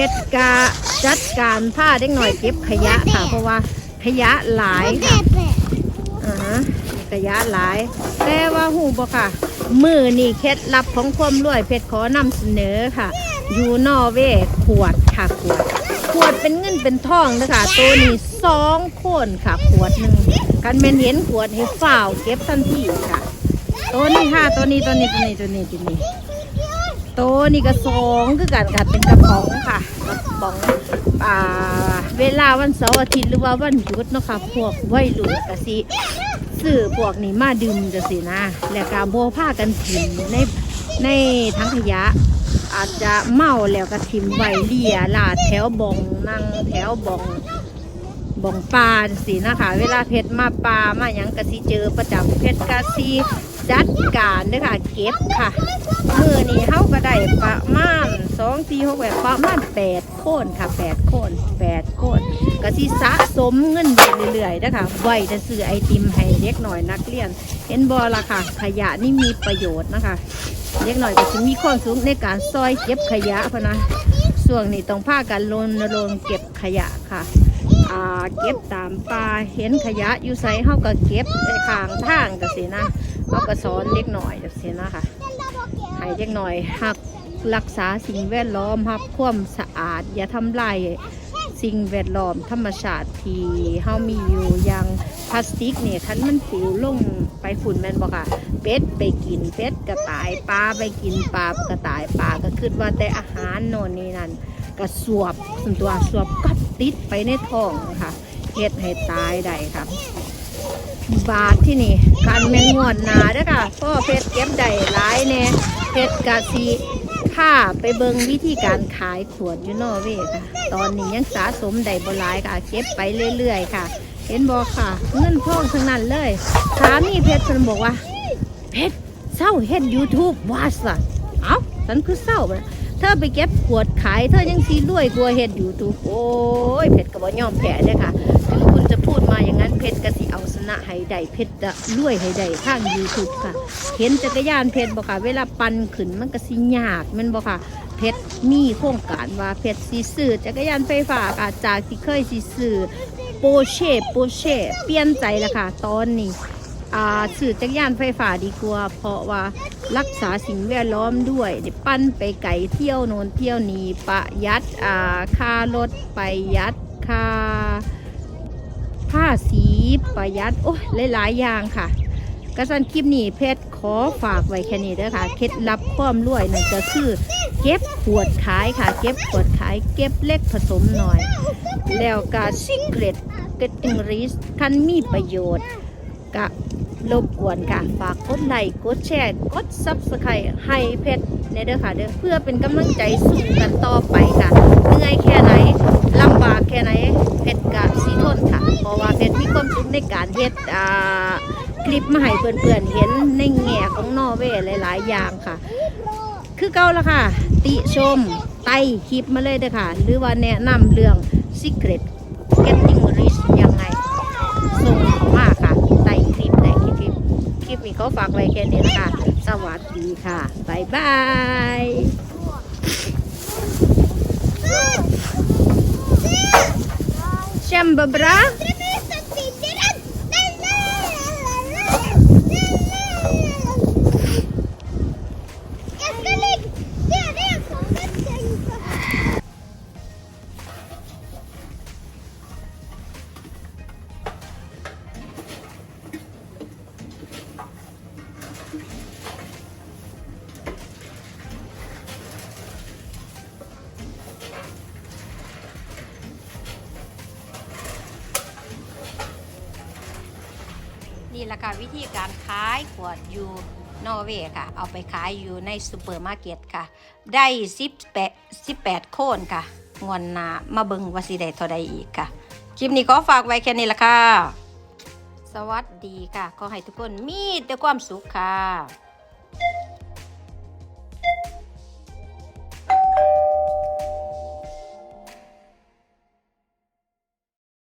เพชรกาจัดการผ้าเด็กหน่อยเก็บขยะค่ะ เพราะว่าขยะหลายค่ะอ่าฮะขยะหลาย แต่ว่าหูบ่ค่ะ มือนี่เคล็ดลับของความรวยเพชรขอนำเสนอค่ะ อยู่นอร์เวย์ขวดค่ะขวด ขวดเป็นเงินเป็นทองนะคะตัวนี้สองคนค่ะ ขวดหนึ่งกันแมนเห็นขวดให้ฝ้าวเก็บทันทีค่ะ ตัวนี้ค่ะตัวนี้ตัวนี้ตัวนี้ตัวนี้ตัวนี้ ตนี้ก็สองคือกันค่ะเป็นกระป๋องค่ะกระป๋องอ่าเวลาวันเสาร์อาทิตย์หรือว่าวันหยุดเนาะค่ะพวกวัยรุ่นกสิซื้อพวกนี้มาดื่มจะสินะ แล้วก็โบผ้ากันถิ่มในในถังขยะ อาจจะเมาแล้วก็ทิมไวเลียลาดแถวบองนั่งแถวบองบองปลาสินะคะ เวลาเพชรมาปลามาหยังกะสิเจอประจำเพชรกะสิ จัดการเด้อค่ะ เก็บค่ะมือนี้เฮาก็ได้ประมาณสองสี่หกแบบประมาณแปดโคนค่ะแปดโคนแปดโคนกะสิสะสมเงินไปเรื่อยๆนะคะไว้จะซื้อไอติมให้เด็กหน่อยนักเรียน เห็นบอละค่ะ ขยะนี่มีประโยชน์นะคะ เล็กหน่อยก็จะมีความสูงในการซอยเก็บขยะพะนะส่วนนี้ต้องพากันรณรงเก็บขยะค่ะเก็บตามป่าเห็นขยะอยู่ใส่เฮาก็เก็บในข้างทางก็สินะ เฮาก็สอนเล็กหน่อยจังซี่นะคะให้เล็กหน่อยหักรักษาสิ่งแวดล้อมหักความสะอาด อย่าทำลายสิ่งแวดล้อมธรรมชาติที่เฮามีอยู่อย่างพลาสติกเนี่ยคันมันปิวลงไปฝุ่นแม่นบ่ค่ะเป็ดไปกินเป็ดกระต่ายปลาไปกินปลากระต่ายปลาก็คิดว่าแต่อาหารโน่นนี่นั่นก็สวบส่วนตัวสวบกัดติดไปในท้องค่ะเฮ็ดให้ตายได้ค่ะ บาทที่นี่การแมงงวดหนาเด้อค่ะพ่อเพชรเก็บได้หลายแน่เพชรกะสีผ้าไปเบิงวิธีการขายขวดอยู่นอเวค่ะ ตอนนี้ยังสะสมได้บ่หลายค่ะ เก็บไปเรื่อยๆค่ะ เห็นบอกค่ะ เงินทองทั้งนั้นเลยสามีเพชรเพิ่นบอกว่า เพชรเศร้าเฮ็ดยูทูบว่าสัตว์เอ้าฉันคือเศร้าไป เธอไปเก็บขวดขายเธอยังสีรวยกว่าเฮ็ดอยู่ทูบโอ้ยเพชรก็บ่ยอมแพ้เด้อค่ะถึงคุณจะพูดมาอย่างนั้นเพชรก็สิเอาชนะให้ได้เพชรจะรวยให้ได้ทางยูทูบค่ะ เห็นจักรยานเพชรบ่ค่ะ เวลาปั่นขึ้นมันก็สิยากมันบ่ค่ะเพชรมีโครงการว่าเพชรสิซื้อจักรยานไฟฟ้าค่ะจากที่เคยสิซื้อโปเช่โปเช่เปลี่ยนใจแล้วค่ะ ตอนนี้ อ่าสื่อจักรยานไฟฟ้าดีกว่า เพราะว่ารักษาสิ่งแวดล้อมด้วยได้ปั้นไปไก่เที่ยวโนนเที่ยวนี้ประหยัดอ่าค่ารถประหยัดค่าผ้าสีประหยัดโอ้ยหลายๆอย่างค่ะกระสันคลิปนี้เพชรขอฝากไว้แค่นี้เด้อค่ะ เคล็ดลับความรวยนั่นก็คือ เก็บขวดขายค่ะ เก็บขวดขาย เก็บเล็กผสมหน่อย แล้วก็ซิกเรตเกตติงริสคันมีประโยชน์ก็ รบกวนค่ะ ฝากกดไลค์กดแชร์ กดซับสไครต์ให้เพชรในเด้อค่ะเด้อเพื่อเป็นกำลังใจสู้กันต่อไปค่ะเหนื่อยแค่ไหนลำบากแค่ไหนเพชรกะสีทนค่ะ เพราะว่าเพชรมีความสุขในการเฮ็ดอ่าคลิปมาให้เพื่อนๆเห็นในแง่ของนอร์เวย์หลาย ๆ อย่างค่ะ คือเก่าละค่ะ ติชมไต่คลิปมาเลยเด้อค่ะ หรือว่าแนะนำเรื่อง Secret Getting Rich ยังไง ส่งเข้ามาค่ะใต้คลิปใต้คลิป คลิปนี้ เขาฝากไว้แค่นี้นะคะ สวัสดีค่ะบายบายแชมบะบรา นี่แหละค่ะวิธีการขายขวดอยู่นอร์เวย์ค่ะ เอาไปขายอยู่ในซูเปอร์มาร์เก็ตค่ะ ได้ 18 18 โคนค่ะ งวนนามาเบิงว่าสิได้เท่าใดอีกค่ะ คลิปนี้ขอฝากไว้แค่นี้ละค่ะ สวัสดีค่ะ ขอให้ทุกคนมีแต่ความสุขค่ะ